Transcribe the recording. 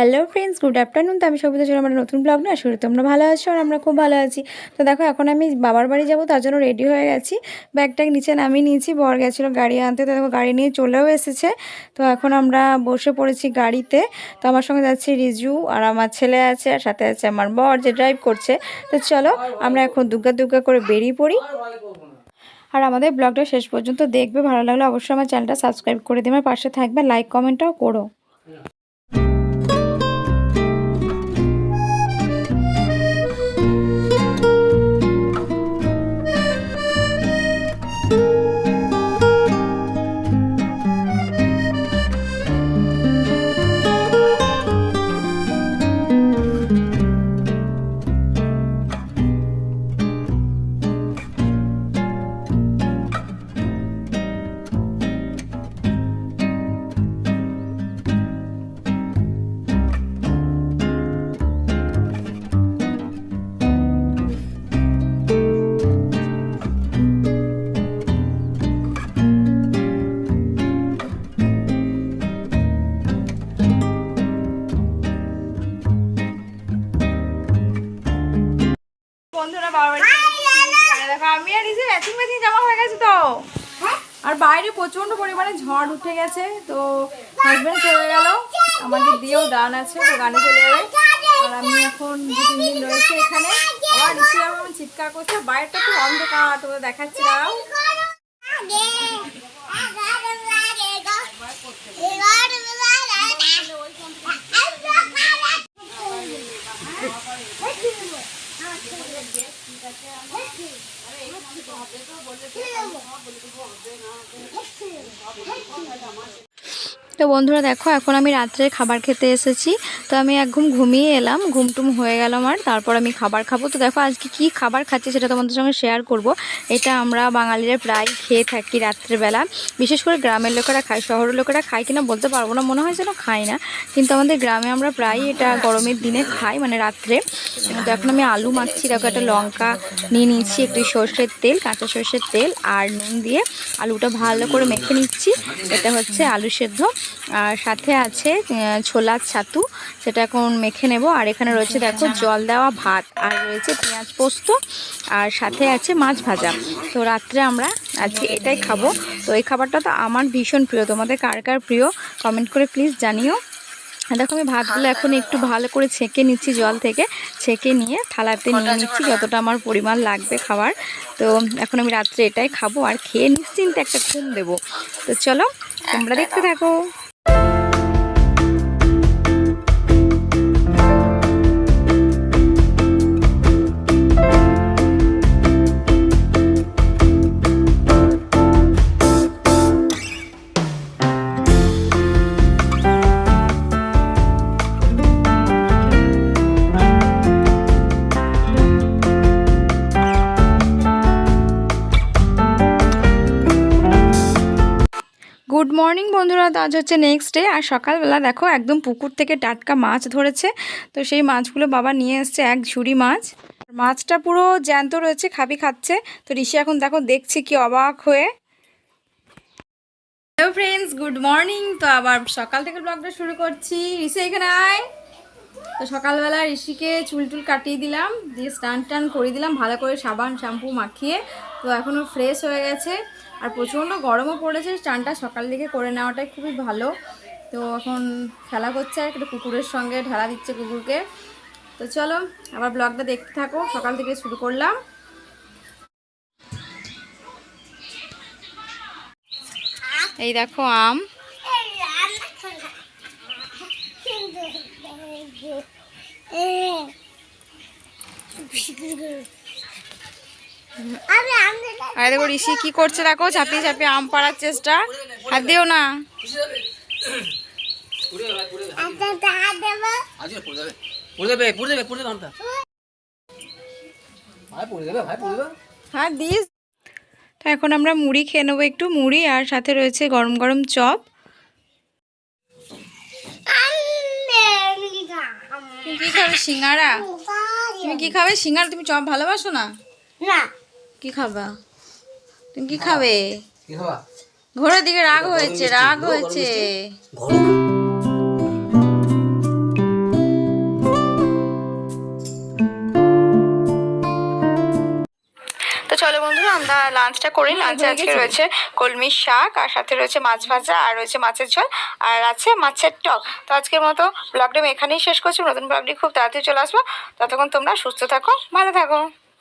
Hello friends good afternoon তো আমি সবিতা ছিল আমার নতুন ব্লগ না শুরু তোমরা ভালো আছো আর আমরা খুব ভালো আছি। তো দেখো, এখন আমি বাবার বাড়ি যাব, তার জন্য রেডি হয়ে গেছি। ব্যাগটা নিচে নামিয়ে নিয়েছি, বর গেছিল গাড়ি আনতে, তো দেখো গাড়ি নিয়ে চলেও এসেছে। তো এখন আমরা বসে পড়েছি গাড়িতে। তো আমার সঙ্গে যাচ্ছি রিজু আর আমার ছেলে আছে, আর সাথে আছে আমার বর যে ড্রাইভ করছে। তো চলো, আমরা এখন দুগ্গা দুগ্গা করে বেরিয়ে পড়ি। আর আমাদের ব্লগটা শেষ পর্যন্ত দেখবে, ভালো লাগলে অবশ্যই আমার চ্যানেলটা সাবস্ক্রাইব করে দেবে। পাশে থাকবে লাইক কমেন্টটাও করো। বন্ধুরা বাড়ি চলে দেখো আমি আর নিজে ম্যাচিং ম্যাচিং জামা হয়ে গেছে তো। আর বাইরে প্রচণ্ড পরিমাণে ঝড় উঠে গেছে তো হাজবেন্ড চলে গেল। আমাকে দিয়েও গান আছে তো গানে চলে যাবে। আর আমি এখন দু তিন দিন রয়েছে এখানে। আবার ঋষি আমার চিৎকার করছে। বাইরেটা খুব অন্ধকার তোদের দেখাচ্ছি দাঁড়াও Saya 几 তো বন্ধুরা দেখো, এখন আমি রাত্রে খাবার খেতে এসেছি। তো আমি এক ঘুম ঘুমিয়ে এলাম, ঘুমটুম হয়ে গেল আমার, তারপর আমি খাবার খাব। তো দেখো, আজকে কি খাবার খাচ্ছি সেটা তোমাদের সঙ্গে শেয়ার করব। এটা আমরা বাঙালিরা প্রায় খেয়ে থাকি রাত্রেবেলা। বিশেষ করে গ্রামের লোকেরা খায়, শহরের লোকেরা খায় কিনা বলতে পারব না, মনে হয় যেন খায় না। কিন্তু আমাদের গ্রামে আমরা প্রায় এটা গরমের দিনে খাই মানে রাত্রে। তো এখন আমি আলু মাখছি, দেখো একটা লঙ্কা নিয়ে নিচ্ছি একটু সর্ষের তেল, কাঁচা সর্ষের তেল, আর নুন দিয়ে আলুটা ভালো করে মেখে নিচ্ছি। এটা হচ্ছে আলু সেদ্ধ। আর সাথে আছে ছোলার ছাতু সেটা এখন মেখে নেব। আর এখানে রয়েছে দেখো জল দেওয়া ভাত আর রয়েছে পেঁয়াজ পোস্ত আর সাথে আছে মাছ ভাজা। তো রাত্রে আমরা আজকে এটাই খাব। তো এই খাবারটা তো আমার ভীষণ প্রিয়। তোমাদের কার কার প্রিয় কমেন্ট করে প্লিজ জানিও। দেখো আমি ভাতগুলো এখন একটু ভালো করে ছেঁকে নিচ্ছি জল থেকে। ছেঁকে নিয়ে থালাতে নিয়ে নিচ্ছি যতটা আমার পরিমাণ লাগবে খাবার। তো এখন আমি রাত্রে এটাই খাব। আর খেয়ে নিশ্চিন্তে একটা ঘুম দেবো। তো চলো তোমরা দেখতে থাকো গুড মর্নিং বন্ধুরা। তো আজ হচ্ছে নেক্সট ডে আর সকালবেলা দেখো, একদম পুকুর থেকে টাটকা মাছ ধরেছে। তো সেই মাছগুলো বাবা নিয়ে এসছে এক ঝুড়ি মাছ। মাছটা পুরো জ্যান্ত রয়েছে, খাবি খাচ্ছে। তো ঋষি এখন দেখো, দেখছি কি অবাক হয়ে। হ্যালো ফ্রেন্ডস গুড মর্নিং তো আবার সকাল থেকে ব্লগটা শুরু করছি। ঋষি, এখানে আয়। তো সকালবেলা ঋষিকে চুল টুল কাটিয়ে দিলাম, দিয়ে স্নান টান করে দিলাম, ভালো করে সাবান, শ্যাম্পু মাখিয়ে, তো এখনও ফ্রেশ হয়ে গেছে। আর প্রচণ্ড গরমও পড়েছে, স্নানটা সকাল দিকে করে নেওয়াটাই খুবই ভালো। তো এখন খেলা করছে একটু কুকুরের সঙ্গে ঢালা দিচ্ছে কুকুরকে। তো চলো, আবার ব্লগটা দেখতে থাকো, সকাল থেকে শুরু করলাম। এই দেখো আম। আর দেখো ঋষি, কি করছে দেখো? ঝাঁপিয়ে ঝাঁপিয়ে আম পাড়ার চেষ্টা। হাত দিও না। দিস। তো এখন আমরা মুড়ি খেয়ে নেব একটু। মুড়ি আর সাথে রয়েছে গরম গরম চপ। তুমি কি খাবে সিঙ্গারা? তুমি কি খাবে সিঙ্গারা? তুমি চপ ভালোবাসো না? না। কি খাবা? তুমি কি খাবে? ঘোরার ঘোড়ার দিকে রাগ হয়েছে রাগ হয়েছে। লাঞ্চটা করি লাঞ্চে আজকে রয়েছে কলমির শাক আর সাথে রয়েছে মাছ ভাজা আর রয়েছে মাছের ঝোল আর আছে মাছের টক। তো আজকের মতো ব্লগটা আমি এখানেই শেষ করছি। নতুন ব্লগটি খুব তাড়াতাড়ি চলে আসব। ততক্ষণ তোমরা সুস্থ থাকো ভালো থাকো।